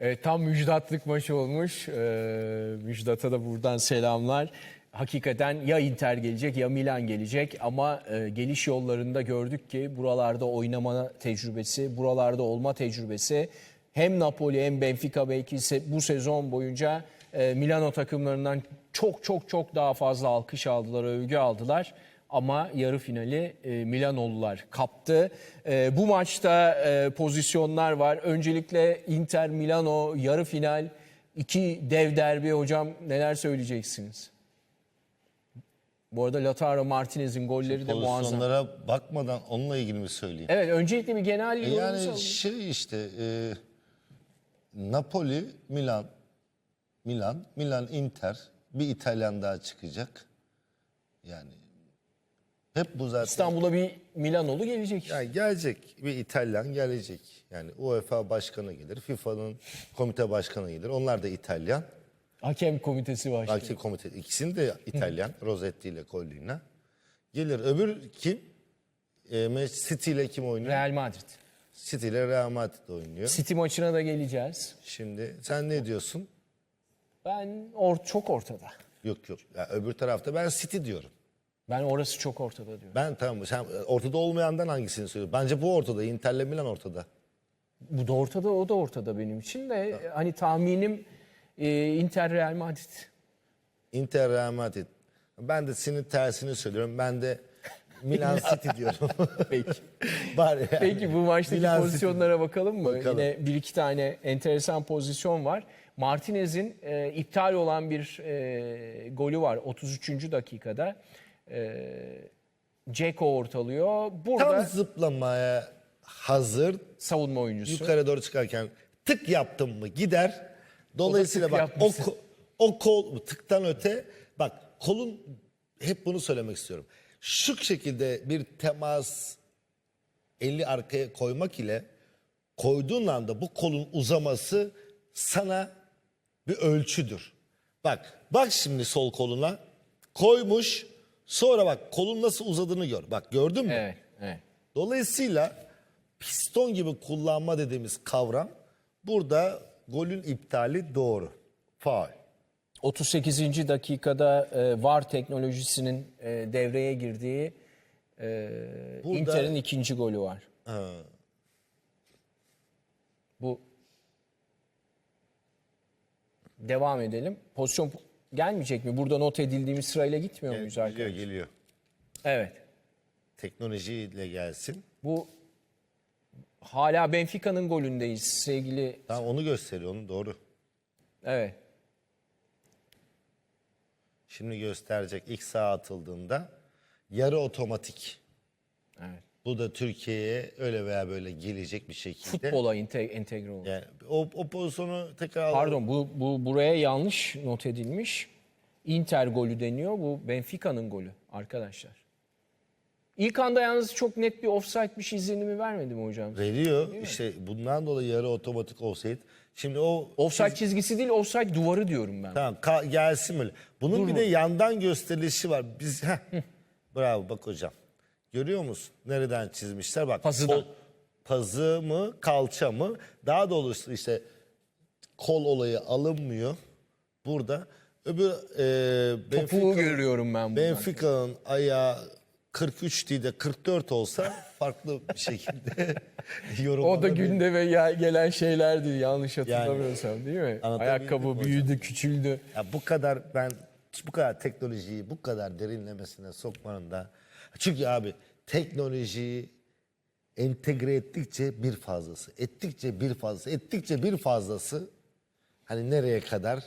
Evet, tam müjdatlık maçı olmuş. Ee, Müjdat'a da buradan selamlar. Hakikaten ya Inter gelecek ya Milan gelecek ama e, geliş yollarında gördük ki buralarda oynama tecrübesi, buralarda olma tecrübesi hem Napoli hem Benfica belki se- bu sezon boyunca e, Milano takımlarından çok çok çok daha fazla alkış aldılar, övgü aldılar. Ama yarı finali e, Milanolular kaptı. E, bu maçta e, pozisyonlar var. Öncelikle Inter Milano yarı final iki dev derbi hocam neler söyleyeceksiniz? Bu arada Lautaro Martinez'in golleri de muazzam. Pozisyonlara bakmadan onunla ilgili mi söyleyeyim? Evet öncelikle bir genel E yorumunuzu yani alalım. şey işte e, Napoli, Milan, Milan, Milan, Inter, bir İtalyan daha çıkacak. Yani hep bu zaten. İstanbul'a bir Milanolu gelecek. Yani gelecek bir İtalyan gelecek. Yani UEFA başkanı gelir, FIFA'nın komite başkanı gelir. Onlar da İtalyan. Hakem komitesi var. Hakim komite ikisini de İtalyan. Rosetti ile Collina. Gelir. Öbür kim? E, City ile kim oynuyor? Real Madrid. City ile Real Madrid oynuyor. City maçına da geleceğiz. Şimdi sen ne diyorsun? Ben or çok ortada. Yok yok. Ya öbür tarafta ben City diyorum. Ben orası çok ortada diyorum. Ben tamam sen ortada olmayandan hangisini söylüyorsun? Bence bu ortada. Inter'le Milan ortada. Bu da ortada, o da ortada benim için de. Hani tahminim e, Inter Real Madrid. Inter Real Madrid. Ben de senin tersini söylüyorum. Ben de Milan City diyorum. Peki. Bari yani. Peki bu maçtaki Milan City. pozisyonlara bakalım mı? Bakalım. Yine bir iki tane enteresan pozisyon var. Martinez'in e, iptal olan bir e, golü var 33. dakikada. E, Ceko ortalıyor. Burada Tam zıplamaya hazır. savunma oyuncusu. Yukarı doğru çıkarken tık yaptım mı gider. Dolayısıyla tık bak o, yapmışsın. ko- o kol tıktan öte bak kolun hep bunu söylemek istiyorum. Şu şekilde bir temas eli arkaya koymak ile koyduğun anda bu kolun uzaması sana bir ölçüdür. Bak bak şimdi sol koluna koymuş sonra bak kolun nasıl uzadığını gör. Bak gördün mü? Evet, evet. Dolayısıyla piston gibi kullanma dediğimiz kavram burada golün iptali doğru. Faul. 38. dakikada e, VAR teknolojisinin e, devreye girdiği e, Burada- Inter'in ikinci golü var. Bu devam edelim. Pozisyon gelmeyecek mi? Burada not edildiğimiz sırayla gitmiyor muyuz Geliyor arkadaşlar? geliyor. Evet. Teknolojiyle gelsin. Bu hala Benfica'nın golündeyiz sevgili. Tamam onu gösteriyor onu doğru. Evet. Şimdi gösterecek ilk sağa atıldığında yarı otomatik. Evet. Bu da Türkiye'ye öyle veya böyle gelecek bir şekilde. Futbola ente- entegre oldu. Yani o, o pozisyonu tekrar Pardon bu, bu buraya yanlış not edilmiş. Inter golü deniyor. Bu Benfica'nın golü arkadaşlar. İlk anda yalnız çok net bir offside'miş izlenimi vermedi mi hocam? veriyor. İşte bundan dolayı yarı otomatik olsaydı. Şimdi o Offside çizgisi değil, offside duvarı diyorum ben. Tamam ka- gelsin böyle. Bunun bir de yandan gösterilişi var. Biz heh, bravo bak hocam. Görüyor musun? Nereden çizmişler? Bak. Pazıdan. pazı mı, kalça mı? Daha doğrusu işte kol olayı alınmıyor. Burada öbür e, Topuğu Benfica- görüyorum ben buradan. Benfica'nın ayağı 43 değil de 44 olsa farklı bir şekilde O yorumlanabilir. da gündeme ya- gelen şeylerdi yanlış hatırlamıyorsam değil mi? Anlatabildim Ayakkabı büyüdü, küçüldü. Ya bu kadar ben bu kadar teknolojiyi bu kadar derinlemesine sokmanın da çünkü abi teknolojiyi entegre ettikçe bir fazlası, ettikçe bir fazlası, ettikçe bir fazlası hani nereye kadar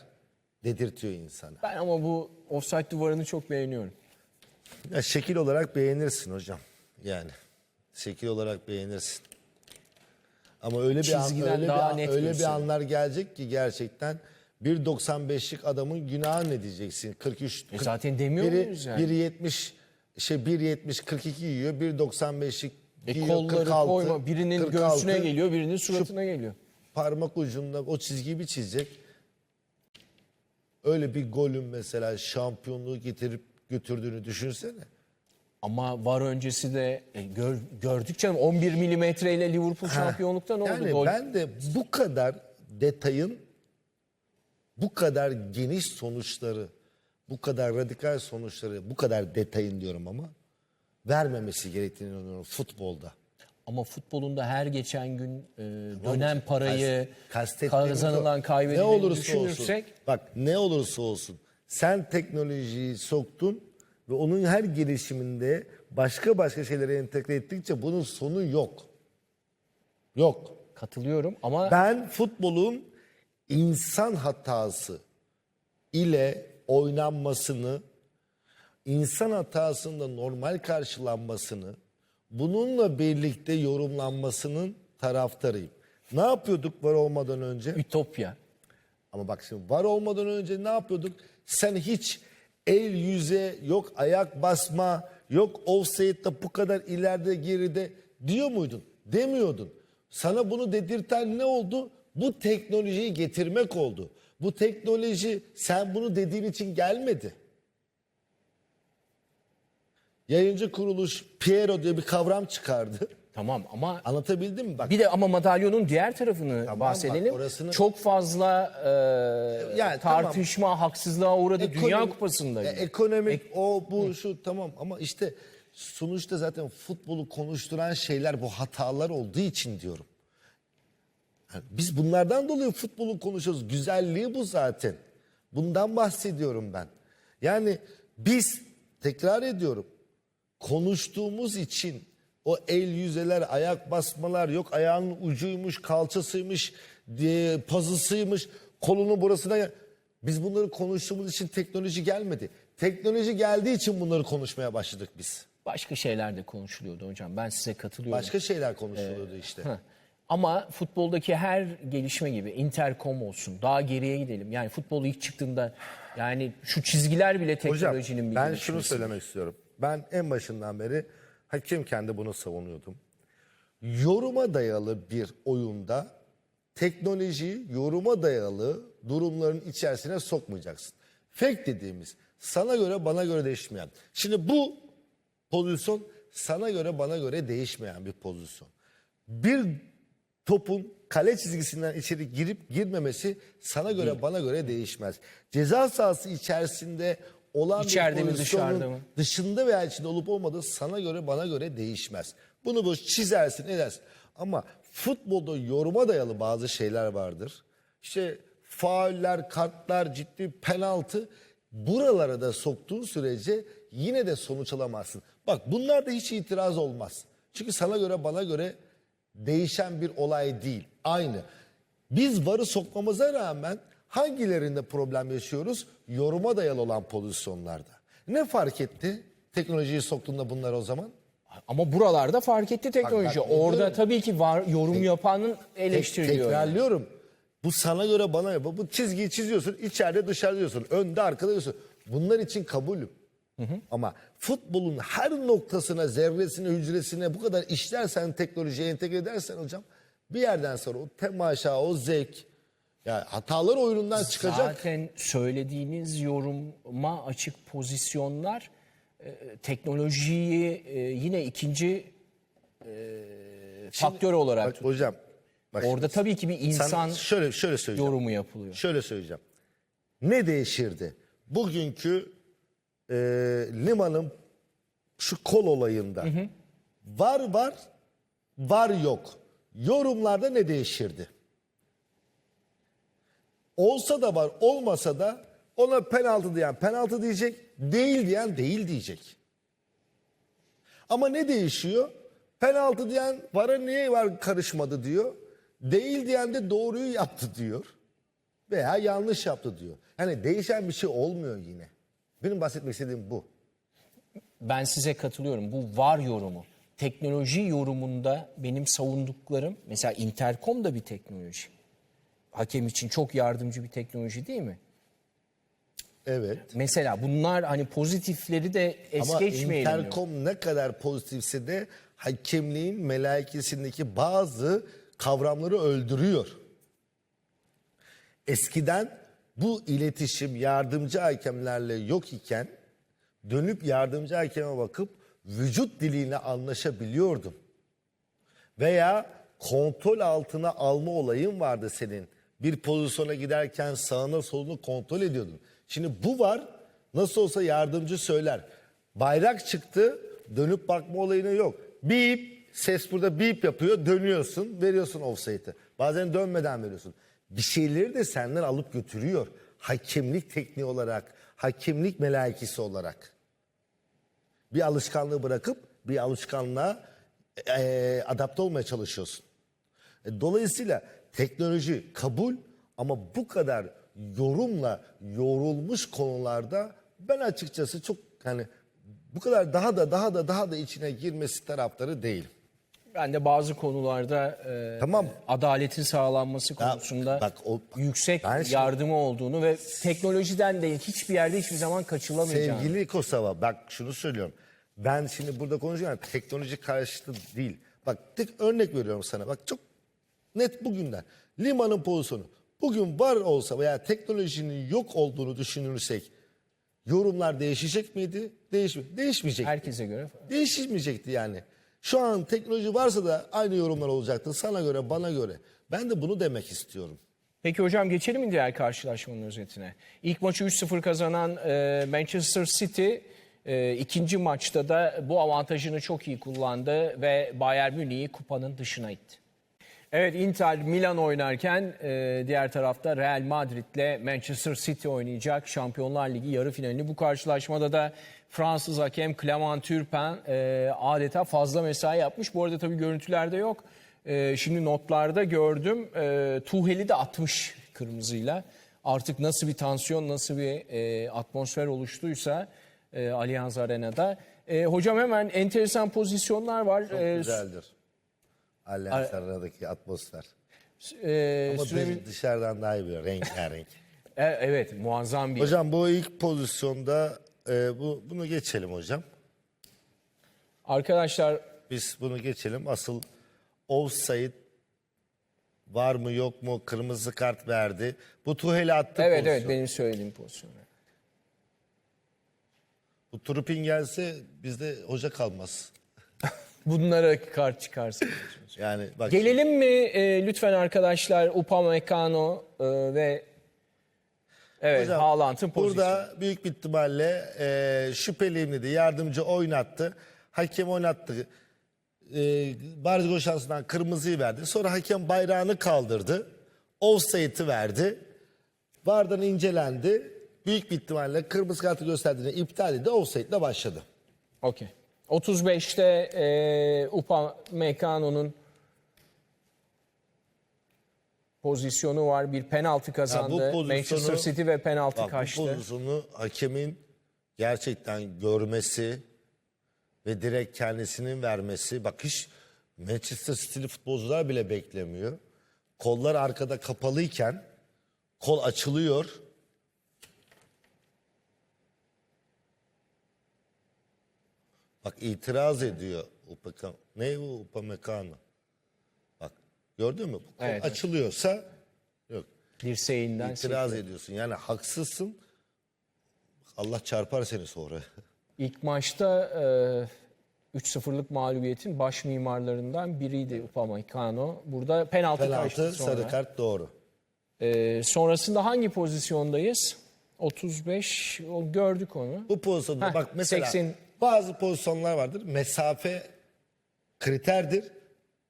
dedirtiyor insana. Ben ama bu offside duvarını çok beğeniyorum. Ya şekil olarak beğenirsin hocam. Yani şekil olarak beğenirsin. Ama öyle bir an, öyle, daha bir, net öyle bir anlar gelecek ki gerçekten 1.95'lik adamın günahı ne diyeceksin? 43 E zaten demiyor biri, muyuz yani? 1.70 şey 1.70 42 yiyor. 1.95'lik E giyiyor kolları 46. koyma. Birinin 46. göğsüne geliyor, birinin suratına geliyor. Parmak ucunda o çizgiyi bir çizecek. Öyle bir golün mesela şampiyonluğu getirip götürdüğünü düşünsene. Ama var öncesi de e, gör, gördük canım 11 milimetreyle Liverpool şampiyonluktan oldu. Yani Gol. ben de bu kadar detayın bu kadar geniş sonuçları, bu kadar radikal sonuçları, bu kadar detayın diyorum ama vermemesi gerektiğini inanıyorum futbolda. Ama futbolun da her geçen gün e, dönen parayı, Kastettiğimiz kazanılan o. kaybedilen ne olursa düşünürsek olsun. Bak ne olursa olsun sen teknolojiyi soktun ve onun her gelişiminde başka başka şeyleri entegre ettikçe bunun sonu yok. Yok. katılıyorum ama Ben futbolun insan hatası ile oynanmasını, insan hatasında normal karşılanmasını, bununla birlikte yorumlanmasının taraftarıyım. Ne yapıyorduk var olmadan önce? ütopya. Ama bak şimdi var olmadan önce ne yapıyorduk? Sen hiç el yüze yok ayak basma yok offside'da bu kadar ileride geride diyor muydun? Demiyordun. Sana bunu dedirten ne oldu? Bu teknolojiyi getirmek oldu. Bu teknoloji sen bunu dediğin için gelmedi. Yayıncı kuruluş Piero diye bir kavram çıkardı. Tamam ama Anlatabildim mi? Bak bir de ama madalyonun diğer tarafını Tamam, bahsedelim. bak orasını- Çok fazla e, Yani tartışma, haksızlığa uğradı Dünya Ekonomik- Kupası'nda. E, ekonomik o bu şu tamam ama işte sonuçta zaten futbolu konuşturan şeyler bu hatalar olduğu için diyorum. Biz bunlardan dolayı futbolu konuşuyoruz. Güzelliği bu zaten. Bundan bahsediyorum ben. Yani biz tekrar ediyorum. Konuştuğumuz için o el yüzeler, ayak basmalar, yok ayağının ucuymuş, kalçasıymış, diye, pazısıymış, kolunun burasına... Biz bunları konuştuğumuz için teknoloji gelmedi. Teknoloji geldiği için bunları konuşmaya başladık biz. Başka şeyler de konuşuluyordu hocam. Ben size katılıyorum. Başka şeyler konuşuluyordu işte. Heh. Ama futboldaki her gelişme gibi Intercom olsun daha geriye gidelim. Yani futbol ilk çıktığında yani şu çizgiler bile Hocam teknolojinin bir ben şunu söylemek istiyorum. Ben en başından beri hakimken de bunu savunuyordum. Yoruma dayalı bir oyunda teknolojiyi yoruma dayalı durumların içerisine sokmayacaksın. Fake dediğimiz sana göre bana göre değişmeyen. Şimdi bu pozisyon sana göre bana göre değişmeyen bir pozisyon. Bir topun kale çizgisinden içeri girip girmemesi sana göre bana göre değişmez. Ceza sahası içerisinde olan İçeride bir pozisyonun dışında veya içinde olup olmadığı sana göre bana göre değişmez. Bunu böyle çizersin edersin. Ama futbolda yoruma dayalı bazı şeyler vardır. İşte fauller, kartlar, ciddi penaltı buralara da soktuğun sürece yine de sonuç alamazsın. Bak bunlarda hiç itiraz olmaz. Çünkü sana göre bana göre değişen bir olay değil. Aynı. Biz varı sokmamıza rağmen hangilerinde problem yaşıyoruz? Yoruma dayalı olan pozisyonlarda. Ne fark etti teknolojiyi soktuğunda bunlar o zaman? Ama buralarda fark etti teknoloji. bak, ne Orada tabii ki var yorum yapanın Tek- eleştiriliyor. yani. Tekrarlıyorum. Bu sana göre bana göre. Bu çizgiyi çiziyorsun. içeride dışarıda diyorsun. Önde arkada diyorsun. Bunlar için kabulüm. Ama futbolun her noktasına, zerresine, hücresine bu kadar işlersen, teknolojiye entegre edersen hocam bir yerden sonra o temaşa, o zevk, yani hatalar oyunundan çıkacak. Zaten söylediğiniz yoruma açık pozisyonlar e, teknolojiyi e, yine ikinci e, faktör olarak Bak hocam. Bak Orada şimdi tabii ki bir insan şöyle şöyle söyleyeceğim. yorumu yapılıyor. Şöyle söyleyeceğim. Ne değişirdi? Bugünkü e, limanın şu kol olayında var var var yok. Yorumlarda ne değişirdi? Olsa da var olmasa da ona penaltı diyen penaltı diyecek, değil diyen değil diyecek. Ama ne değişiyor? Penaltı diyen vara niye var karışmadı diyor. Değil diyen de doğruyu yaptı diyor. Veya yanlış yaptı diyor. Hani değişen bir şey olmuyor yine. Benim bahsetmek istediğim bu. Ben size katılıyorum. Bu var yorumu. Teknoloji yorumunda benim savunduklarım mesela interkom da bir teknoloji. Hakem için çok yardımcı bir teknoloji değil mi? Evet. Mesela bunlar hani pozitifleri de es Ama geçmeyelim. diyorum. Intercom ne kadar pozitifse de hakemliğin melaikesindeki bazı kavramları öldürüyor. Eskiden bu iletişim yardımcı hakemlerle yok iken dönüp yardımcı hakeme bakıp vücut diliyle anlaşabiliyordun. Veya kontrol altına alma olayın vardı senin Bir pozisyona giderken sağına solunu kontrol ediyordun. Şimdi bu var. Nasıl olsa yardımcı söyler. Bayrak çıktı. Dönüp bakma olayına yok. Bip. Ses burada bip yapıyor. Dönüyorsun. Veriyorsun offside'ı. Bazen dönmeden veriyorsun. Bir şeyleri de senden alıp götürüyor. Hakemlik tekniği olarak. Hakemlik melaikisi olarak bir alışkanlığı bırakıp bir alışkanlığa eee, adapte olmaya çalışıyorsun. E, Dolayısıyla teknoloji kabul ama bu kadar yorumla yorulmuş konularda ben açıkçası çok hani bu kadar daha da daha da daha da içine girmesi taraftarı değilim. Ben de bazı konularda e, Tamam. adaletin sağlanması konusunda bak o- yüksek Ben şimdi- yardımı olduğunu ve teknolojiden de hiçbir yerde hiçbir zaman kaçılamayacağını. Sevgili Kosova bak şunu söylüyorum. Ben şimdi burada konuşuyorum teknoloji karşıtı değil. Bak tek örnek veriyorum sana. Bak çok net bugünden. Limanın pozisyonu. Bugün var olsa veya teknolojinin yok olduğunu düşünürsek yorumlar değişecek miydi? Değişmi Değişmeyecek. Herkese göre. Değişmeyecekti yani. Şu an teknoloji varsa da aynı yorumlar olacaktı. Sana göre, bana göre. Ben de bunu demek istiyorum. Peki hocam geçelim mi diğer karşılaşmanın özetine? İlk maçı 3-0 kazanan e, Manchester City e, ikinci maçta da bu avantajını çok iyi kullandı ve Bayern Münih'i kupanın dışına itti. Evet Inter Milan oynarken e, diğer tarafta Real Madrid'le Manchester City oynayacak Şampiyonlar Ligi yarı finalini. Bu karşılaşmada da Fransız hakem Clement Turpin e, adeta fazla mesai yapmış. Bu arada tabii görüntülerde yok. E, şimdi notlarda gördüm. E, Tuhel'i de atmış kırmızıyla. Artık nasıl bir tansiyon, nasıl bir e, atmosfer oluştuysa e, Allianz Arena'da. E, hocam hemen enteresan pozisyonlar var. Çok E, güzeldir. Allianz aradaki atmosfer. e, Ama süremi- dışarıdan daha iyi bir rengarenk. E, evet muazzam bir hocam bu ilk pozisyonda e, bu bunu geçelim hocam. Arkadaşlar Biz bunu geçelim. Asıl offside var mı yok mu kırmızı kart verdi. Bu Tuhel'e attı evet pozisyon. evet benim söylediğim pozisyon. Bu Trupin gelse bizde hoca kalmaz. Bunlara kart çıkarsın. Yani bak Gelelim mi e, lütfen arkadaşlar Upamecano e, ve evet Hocam, Haaland'ın pozisyonu. Burada büyük bir ihtimalle e, şüpheliyim dedi. Yardımcı oynattı. Hakem oynattı. E, Barış gol şansından kırmızıyı verdi. Sonra hakem bayrağını kaldırdı. Offside'ı verdi. Vardan incelendi. Büyük bir ihtimalle kırmızı kartı gösterdiğini iptal edildi. Offside'le başladı. Okey. 35'te e, Upamecano'nun pozisyonu var. Bir penaltı kazandı. pozisyonu- Manchester City ve penaltı Bak, bu kaçtı. pozisyonu hakemin gerçekten görmesi ve direkt kendisinin vermesi. Bak hiç Manchester City'li futbolcular bile beklemiyor. Kollar arkada kapalıyken kol açılıyor. Bak itiraz ediyor Upamecano. Ne bu Upamecano? Gördün mü? Kol Evet, evet. açılıyorsa yok. Dirseğinden İtiraz ediyorsun. Yani haksızsın. Allah çarpar seni sonra. İlk maçta e, 3-0'lık mağlubiyetin baş mimarlarından biriydi Upamecano. Burada penaltı, kaçtı Penaltı, sonra. sarı kart doğru. E, sonrasında hangi pozisyondayız? 35 o, gördük onu. Bu pozisyonda Heh, bak mesela 80 bazı pozisyonlar vardır. Mesafe kriterdir.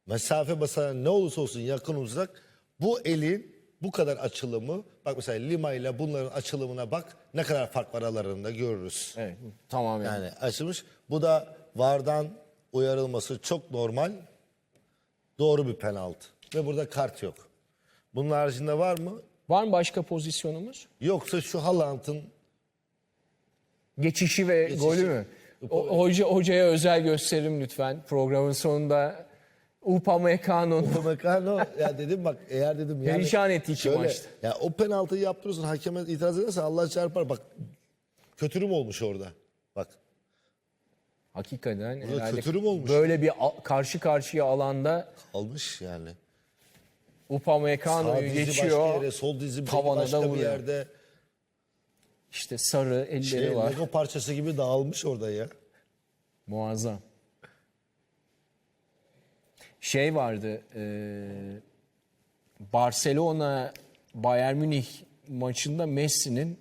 Mesafe mesela ne olursa olsun yakın uzak bu elin bu kadar açılımı bak mesela Lima ile bunların açılımına bak ne kadar fark var aralarında görürüz. Evet tamam yani. Yani açılmış. Bu da VAR'dan uyarılması çok normal. Doğru bir penaltı. Ve burada kart yok. Bunun haricinde var mı? Var mı başka pozisyonumuz? Yoksa şu Haaland'ın Geçişi ve golü mü? O, hoca, hocaya özel gösterim lütfen programın sonunda. Upamecano'nun Upamecano ya dedim bak eğer dedim yani Perişan etti iki şöyle, maçta. Ya o penaltıyı yaptırıyorsun hakeme itiraz edersen Allah çarpar bak kötürüm olmuş orada. Bak hakikaten Burada herhalde kötürüm olmuş. böyle bir a- karşı karşıya alanda almış yani. Sağ Upamecano'yu dizi başka geçiyor. yere, sol dizi tavana da başka bir vuruyor. yerde. İşte sarı elleri Şey, var. Lego parçası gibi dağılmış orada ya. Muazzam. Şey vardı, e, Barcelona Bayern Münih maçında Messi'nin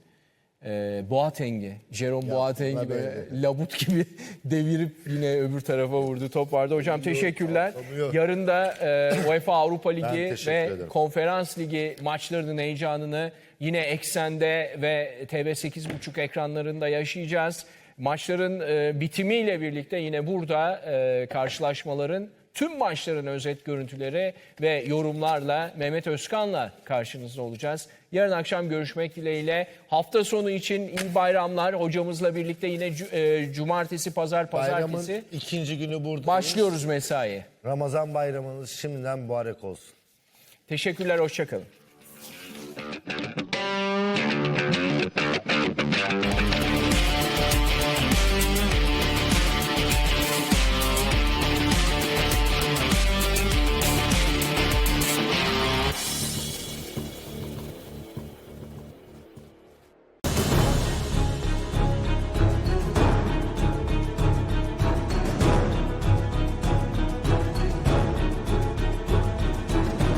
e, Boateng'i, Jerome Boateng'i böyle labut gibi devirip yine öbür tarafa vurdu top vardı. Hocam teşekkürler. atlamıyor. Yarın da e, UEFA Avrupa Ligi ve ederim. Konferans Ligi maçlarının heyecanını yine Eksen'de ve TV 8.5 ekranlarında yaşayacağız. Maçların e, bitimiyle birlikte yine burada e, karşılaşmaların tüm maçların özet görüntüleri ve yorumlarla Mehmet Özkan'la karşınızda olacağız. Yarın akşam görüşmek dileğiyle. Hafta sonu için iyi bayramlar. Hocamızla birlikte yine e, cumartesi, pazar, Bayramın pazartesi ikinci günü burada. başlıyoruz mesaiye. Ramazan bayramınız şimdiden mübarek olsun. Teşekkürler, hoşçakalın.